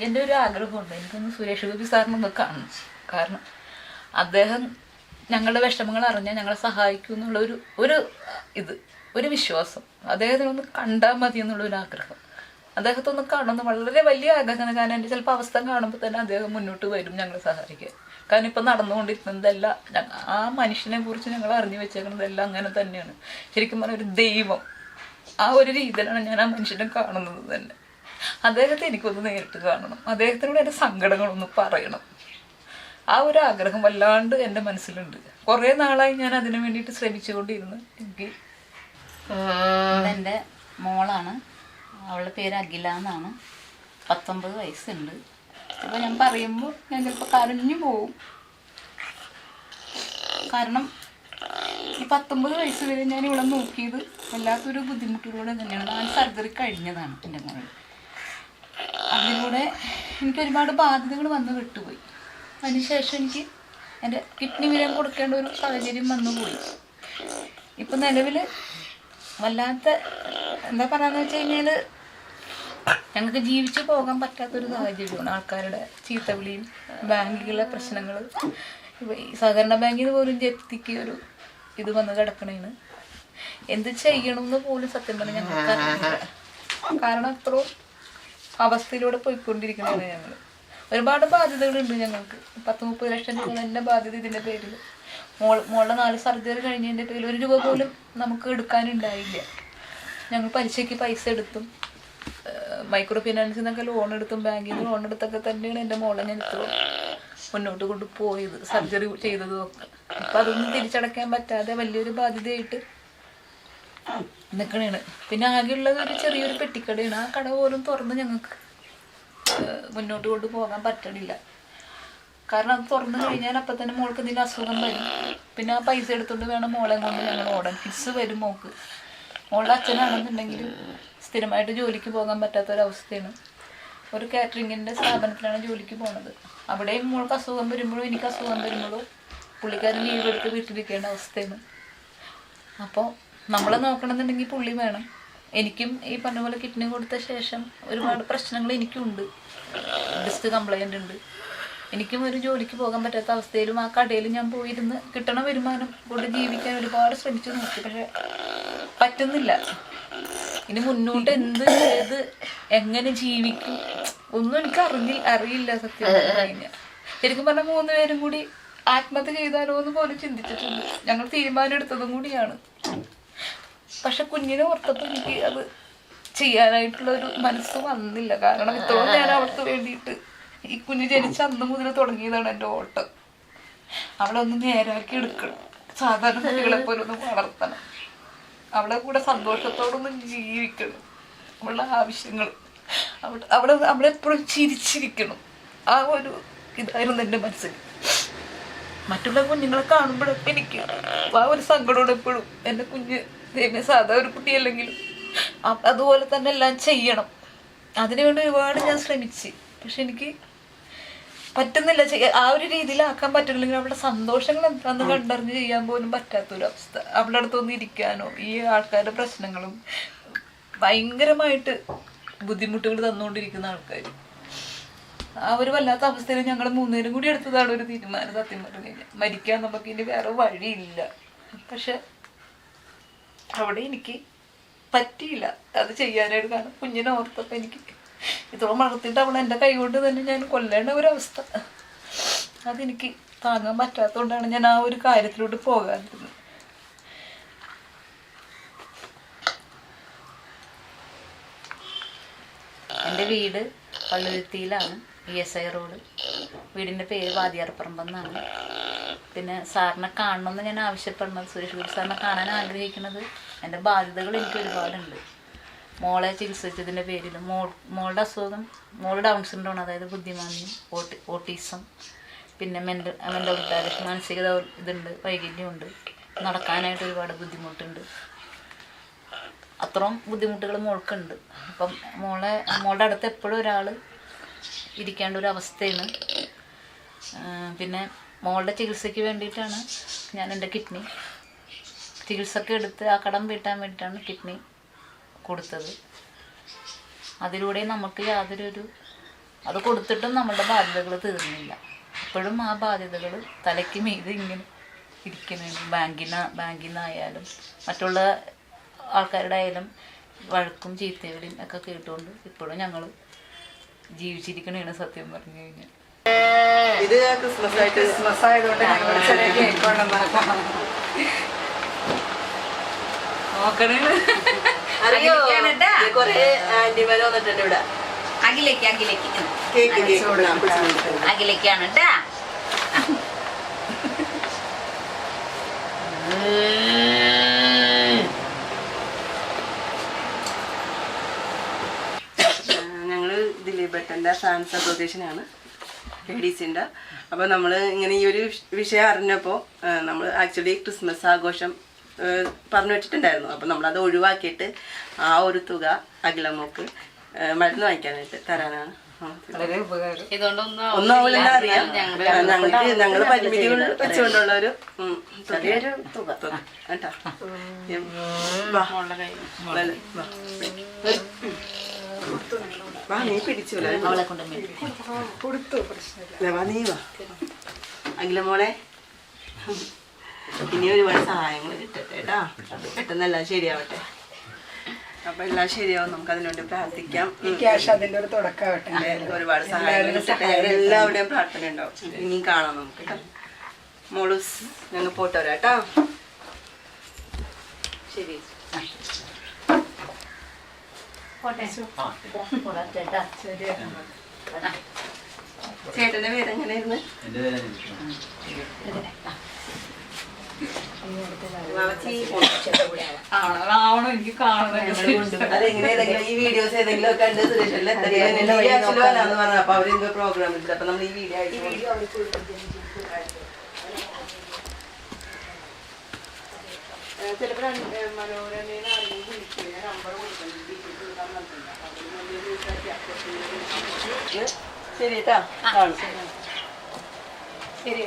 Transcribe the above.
എന്റെ ഒരു ആഗ്രഹമുണ്ട്. എനിക്കൊന്ന് സുരേഷ് ഗോപി സാറിനൊന്ന് കാണണം. കാരണം അദ്ദേഹം ഞങ്ങളുടെ വിഷമങ്ങൾ അറിഞ്ഞാൽ ഞങ്ങളെ സഹായിക്കും എന്നുള്ള ഒരു ഒരു ഇത് ഒരു വിശ്വാസം. അദ്ദേഹത്തിനൊന്ന് കണ്ടാൽ മതി എന്നുള്ള ഒരു ആഗ്രഹം. അദ്ദേഹത്തെ ഒന്ന് കാണുന്ന വളരെ വലിയ ആഗ്രഹമാണ്. കാരണം എന്റെ ചിലപ്പോൾ അവസ്ഥ കാണുമ്പോൾ തന്നെ അദ്ദേഹം മുന്നോട്ട് വരും ഞങ്ങളെ സഹായിക്കാൻ. കാരണം ഇപ്പം നടന്നുകൊണ്ടിരിക്കുന്നതെല്ലാം ഞ- ആ മനുഷ്യനെ കുറിച്ച് ഞങ്ങൾ അറിഞ്ഞു വെച്ചേക്കുന്നതെല്ലാം അങ്ങനെ തന്നെയാണ്. ശരിക്കും പറഞ്ഞാൽ ഒരു ദൈവം. ആ ഒരു രീതിയിലാണ് ഞാൻ ആ മനുഷ്യനെ കാണുന്നത് തന്നെ. അദ്ദേഹത്തെ എനിക്കൊന്ന് നേരിട്ട് കാണണം. അദ്ദേഹത്തിനോട് എന്റെ സങ്കടങ്ങളൊന്ന് പറയണം. ആ ഒരു ആഗ്രഹം വല്ലാണ്ട് എന്റെ മനസ്സിലുണ്ട്. കുറേ നാളായി ഞാൻ അതിനു വേണ്ടിയിട്ട് ശ്രമിച്ചുകൊണ്ടിരുന്നു. എനിക്ക് എന്റെ മോളാണ്. അവളുടെ പേര് അഖില എന്നാണ്. പത്തൊമ്പത് വയസ്സുണ്ട്. അപ്പോൾ ഞാൻ പറയുമ്പോൾ ഞാൻ ചിലപ്പോൾ കരഞ്ഞു പോവും. കാരണം ഈ പത്തൊമ്പത് വയസ്സ് വരെ ഞാൻ ഇവിടെ നോക്കിയത് വല്ലാത്തൊരു ബുദ്ധിമുട്ടിലൂടെ തന്നെയാണ്. ഞാൻ സർജറി കഴിഞ്ഞതാണ് എന്റെ മോൾ അതിലൂടെ എനിക്ക് ഒരുപാട് ബാധ്യതകൾ വന്ന് വിട്ടുപോയി. അതിനുശേഷം എനിക്ക് എന്റെ കിഡ്നി വിലം കൊടുക്കേണ്ട ഒരു സാഹചര്യം വന്നുപോയി ഇപ്പം നിലവിൽ വല്ലാത്ത എന്താ പറയാന്ന് വെച്ച് കഴിഞ്ഞാൽ ഞങ്ങൾക്ക് ജീവിച്ചു പോകാൻ പറ്റാത്തൊരു സാഹചര്യമാണ്. ആൾക്കാരുടെ ചീത്തവിളിയും ബാങ്കിലെ പ്രശ്നങ്ങൾ സഹകരണ ബാങ്കിൽ നിന്ന് പോലും ജപ്തിക്ക് ഒരു ഇത് വന്ന് കിടക്കണേന്. എന്ത് ചെയ്യണമെന്ന് പോലും സത്യം പറഞ്ഞാൽ ഞങ്ങൾക്ക് കാരണം അത്രയും അവസ്ഥയിലൂടെ പോയിക്കൊണ്ടിരിക്കുന്നത് ഞങ്ങൾ ഒരുപാട് ബാധ്യതകളുണ്ട് ഞങ്ങൾക്ക്. പത്ത് മുപ്പത് ലക്ഷം രൂപ തന്നെ ബാധ്യത ഇതിന്റെ പേരിൽ മോൾ മോളുടെ നാല് സർജറി കഴിഞ്ഞതിന്റെ പേരിൽ ഒരു രൂപ പോലും നമുക്ക് എടുക്കാനുണ്ടായില്ല. ഞങ്ങൾ പലിശയ്ക്ക് പൈസ എടുത്തും മൈക്രോ ഫിനാൻസിൽ നിന്നൊക്കെ ലോൺ എടുത്തും ബാങ്കിൽ നിന്ന് ലോൺ എടുത്തൊക്കെ തന്നെയാണ് എന്റെ മോളെ ഞാൻ ഇത്ര മുന്നോട്ട് കൊണ്ട് പോയത് സർജറി ചെയ്തതും ഒക്കെ. അപ്പം അതൊന്നും തിരിച്ചടയ്ക്കാൻ പറ്റാതെ വലിയൊരു ബാധ്യതയായിട്ട് നിൽക്കണേണ് പിന്നെ ആകെയുള്ളത് ഒരു ചെറിയൊരു പെട്ടിക്കടയാണ് ആ കട പോലും തുറന്ന് ഞങ്ങൾക്ക് മുന്നോട്ട് കൊണ്ട് പോകാൻ പറ്റണില്ല. കാരണം അത് തുറന്നു കഴിഞ്ഞാൽ അപ്പം തന്നെ മോൾക്ക് എന്തെങ്കിലും അസുഖം വരും. പിന്നെ ആ പൈസ എടുത്തുകൊണ്ട് വേണം മോളെ കൊണ്ട് ഞങ്ങൾ ഓടാൻ. ഫിക്സ് വരും മോൾക്ക്. മോളുടെ അച്ഛനാണെന്നുണ്ടെങ്കിലും സ്ഥിരമായിട്ട് ജോലിക്ക് പോകാൻ പറ്റാത്തൊരവസ്ഥയാണ്. ഒരു കാറ്ററിങ്ങിന്റെ സ്ഥാപനത്തിലാണ് ജോലിക്ക് പോണത്. അവിടെയും മോൾക്ക് അസുഖം വരുമ്പോഴും എനിക്ക് അസുഖം വരുമ്പോഴും പുള്ളിക്കാരൻ ലീവ് എടുത്ത് വീട്ടിലിരിക്കേണ്ട അവസ്ഥയാണ്. അപ്പോൾ നമ്മളെ നോക്കണമെന്നുണ്ടെങ്കിൽ പുള്ളി വേണം. എനിക്കും ഈ പറഞ്ഞ പോലെ കിഡ്നി കൊടുത്ത ശേഷം ഒരുപാട് പ്രശ്നങ്ങൾ എനിക്കുണ്ട്. ഡിസ്ക് കംപ്ലൈന്റ് ഉണ്ട്. എനിക്കും ഒരു ജോലിക്ക് പോകാൻ പറ്റാത്ത അവസ്ഥയിലും ആ കടയിൽ ഞാൻ പോയിരുന്ന് കിട്ടണ വരുമാനം കൊണ്ട് ജീവിക്കാൻ ഒരുപാട് ശ്രമിച്ചു നോക്കി. പക്ഷെ പറ്റുന്നില്ല. ഇനി മുന്നോട്ട് എന്ത് ചെയ്ത് എങ്ങനെ ജീവിക്കും ഒന്നും എനിക്ക് അറിഞ്ഞി അറിയില്ല സത്യം പറഞ്ഞു ശരിക്കും പറഞ്ഞാൽ മൂന്ന് പേരും കൂടി ആത്മഹത്യ ചെയ്താലോ എന്ന് പോലും ചിന്തിച്ചിട്ടുണ്ട്. ഞങ്ങൾ തീരുമാനം എടുത്തതും കൂടിയാണ്. പക്ഷെ കുഞ്ഞിനെ ഓർത്തപ്പോൾ എനിക്ക് അത് ചെയ്യാനായിട്ടുള്ള ഒരു മനസ്സ് വന്നില്ല. കാരണം ഇത്രയും ഞാൻ അവൾക്ക് വേണ്ടിയിട്ട് ഈ കുഞ്ഞ് ജനിച്ച അന്ന് മുതൽ തുടങ്ങിയതാണ് എന്റെ ഓട്ടം. അവളെ ഒന്ന് നേരാക്കി എടുക്കണം. സാധാരണ കുട്ടികളെ പോലെ ഒന്ന് വളർത്തണം. അവളെ കൂടെ സന്തോഷത്തോടൊന്ന് ജീവിക്കണം. അവളുടെ ആവശ്യങ്ങൾ അവിടെ അവിടെ അവളെപ്പോഴും ചിരിച്ചിരിക്കണം. ആ ഒരു ഇതായിരുന്നു എന്റെ മനസ്സിൽ. മറ്റുള്ള കുഞ്ഞുങ്ങളെ കാണുമ്പോഴൊക്കെ എനിക്ക് ആ ഒരു സങ്കടം എപ്പോഴും എന്റെ കുഞ്ഞ് ദൈവം സാധാ ഒരു കുട്ടിയല്ലെങ്കിലും അതുപോലെ തന്നെ എല്ലാം ചെയ്യണം. അതിനുവേണ്ടി ഒരുപാട് ഞാൻ ശ്രമിച്ച്. പക്ഷെ എനിക്ക് പറ്റുന്നില്ല ആ ഒരു രീതിയിലാക്കാൻ പറ്റുന്നില്ലെങ്കിൽ അവളുടെ സന്തോഷങ്ങൾ എന്താണെന്ന് കണ്ടറിഞ്ഞ് ചെയ്യാൻ പോലും പറ്റാത്തൊരു അവസ്ഥ അവളുടെ അടുത്തൊന്നും ഇരിക്കാനോ ഈ ആൾക്കാരുടെ പ്രശ്നങ്ങളും ഭയങ്കരമായിട്ട് ബുദ്ധിമുട്ടുകൾ തന്നുകൊണ്ടിരിക്കുന്ന ആൾക്കാർ ആ ഒരു വല്ലാത്ത അവസ്ഥയിൽ ഞങ്ങൾ മൂന്നുപേരും കൂടി എടുത്തതാണ് ഒരു തീരുമാനം സത്യം പറഞ്ഞു കഴിഞ്ഞാൽ മരിക്കാൻ നമുക്ക് ഇനി വേറെ വഴിയില്ല. പക്ഷെ അവിടെ എനിക്ക് പറ്റിയില്ല. അത് ചെയ്യാനായിട്ട് കാരണം കുഞ്ഞിനെ ഓർത്തപ്പോൾ എനിക്ക് ഇത്രയും വളർത്തിയിട്ട് അവൾ എന്റെ കൈ കൊണ്ട് തന്നെ ഞാൻ കൊല്ലേണ്ട ഒരവസ്ഥ. അതെനിക്ക് താങ്ങാൻ പറ്റാത്തതുകൊണ്ടാണ് ഞാൻ ആ ഒരു കാര്യത്തിലോട്ട് പോകാതിരുന്നത്. എന്റെ വീട് പള്ളുരുത്തിയിലാണ് ഇ എസ് ഐ റോഡ്. വീടിന്റെ പേര് വാദിയാർപ്പറമ്പെന്നാണ് പിന്നെ സാറിനെ കാണണമെന്ന് ഞാൻ ആവശ്യപ്പെടുന്നത് സുരേഷ് ഗോപി സാറിനെ കാണാൻ ആഗ്രഹിക്കുന്നത്. എന്റെ ബാധ്യതകൾ എനിക്ക് ഒരുപാടുണ്ട്. മോളെ ചികിത്സിച്ചതിന്റെ പേരിൽ മോൾ മോളുടെ അസുഖം മോൾ ഡൗൺ സിൻഡ്രോമാണ് അതായത് ബുദ്ധിമാന്യം ഓട്ടി ഓട്ടിസം പിന്നെ മെന്റൽ മെന്റൽ റിട്ടാർഡേഷൻ മാനസിക ഇതുണ്ട് വൈകല്യമുണ്ട്. നടക്കാനായിട്ട് ഒരുപാട് ബുദ്ധിമുട്ടുണ്ട്. അത്രയും ബുദ്ധിമുട്ടുകൾ മോൾക്കുണ്ട്. അപ്പം മോളെ മോളുടെ അടുത്ത് എപ്പോഴും ഒരാൾ ഇരിക്കേണ്ട ഒരു അവസ്ഥയാണ്. പിന്നെ മോളുടെ ചികിത്സയ്ക്ക് വേണ്ടിയിട്ടാണ് ഞാൻ എന്റെ കിഡ്നി ചികിത്സക്ക് എടുത്ത് ആ കടം വീട്ടാൻ വേണ്ടിയിട്ടാണ് കിഡ്നി കൊടുത്തത്. അതിലൂടെ നമുക്ക് യാതൊരു ഒരു അത് കൊടുത്തിട്ടും നമ്മളുടെ ബാധ്യതകൾ തീർന്നില്ല. ഇപ്പോഴും ആ ബാധ്യതകൾ തലയ്ക്ക് മീത് ഇങ്ങനെ ഇരിക്കുന്നുണ്ട് ബാങ്കിന് ബാങ്കിൽ നിന്നായാലും മറ്റുള്ള ആൾക്കാരുടെ ആയാലും വഴക്കും ചീത്തകളും ഒക്കെ കേട്ടുകൊണ്ട് ഇപ്പോഴും ഞങ്ങൾ ജീവിച്ചിരിക്കണേണ് സത്യം പറഞ്ഞു കഴിഞ്ഞാൽ. ഇത് ക്രിസ്മസ് ആയിട്ട് ക്രിസ്മസ് ആയതുകൊണ്ട് ഞങ്ങൾ ചെറിയ കേക്ക് കൊണ്ടുവന്നേക്കാം നോക്കണേണ് അറിയോ. കൊറേ ആന്റിമാര് വന്നിട്ടുണ്ട് ഇവിടെ. അഖിലേക്ക് അഖിലേക്ക് അഖിലേക്കാണ് കേട്ടാ ഞങ്ങൾ ദിലീപ് ഭട്ടന്റെ ഫാൻസ് അസോസിയേഷനാണ്. ലേഡീസിന്റെ അപ്പോൾ നമ്മൾ ഇങ്ങനെ ഈ ഒരു വിഷയം അറിഞ്ഞപ്പോൾ നമ്മൾ ആക്ച്വലി ക്രിസ്മസ് ആഘോഷം പറഞ്ഞു വെച്ചിട്ടുണ്ടായിരുന്നു. അപ്പോൾ നമ്മളത് ഒഴിവാക്കിയിട്ട് ആ ഒരു തുക അഖിലമ്മക്ക് മരുന്ന് വാങ്ങിക്കാനായിട്ട് തരാനാണ്. ആ, വളരെ ഉപകാരം. ഇതുകൊണ്ടൊന്നും ഒന്നും ആവില്ലെന്ന് അറിയാം. ഞങ്ങൾക്ക് ഞങ്ങൾ പരിമിതികൾ വെച്ചുകൊണ്ടുള്ള ഒരു ചെറിയൊരു തുക. കേട്ടോ. വാ. നീ പിടിച്ചൂല അവളെ കൊണ്ട് മേടിക്കും പ്രശ്നമില്ല. ഇല്ല, വാ നീ വാ. അഖില മോളെ ഇനി ഒരുപാട് സഹായങ്ങൾ കിട്ടട്ടെ കേട്ടാ? പെട്ടെന്നെല്ലാം ശരിയാവട്ടെ. അപ്പൊ എല്ലാം ശരിയാവും നമുക്ക് അതിനുവേണ്ടി പ്രാർത്ഥിക്കാം. അതിന്റെ ഒരു തുടക്കമാവട്ടെ. ഒരുപാട് സഹായങ്ങൾ കിട്ടട്ടെ. എല്ലാവരുടെയും പ്രാർത്ഥന ഉണ്ടാവും. ഇനിയും കാണാം നമുക്ക് കേട്ടോ? മോളൂസ് ഞങ്ങൾ കേട്ടോ? ശരി. ചേട്ടന്റെ പേര് എങ്ങനെയായിരുന്നു. ആവണം എനിക്ക് കാണണം ഈ വീഡിയോസ് ഏതെങ്കിലും ഒക്കെ കണ്ട് സുരേഷ് വരാന്ന് പറഞ്ഞു അപ്പൊ അവരെന്തോ പ്രോഗ്രാം ഇല്ല അപ്പൊ നമ്മൾ ഈ വീഡിയോ ചിലപ്പോൾ മനോരമയിൽ ആരെങ്കിലും വിളിച്ചു ഞാൻ നമ്പർ കൊടുക്കുന്നു ശരി കേട്ടോ ശരി.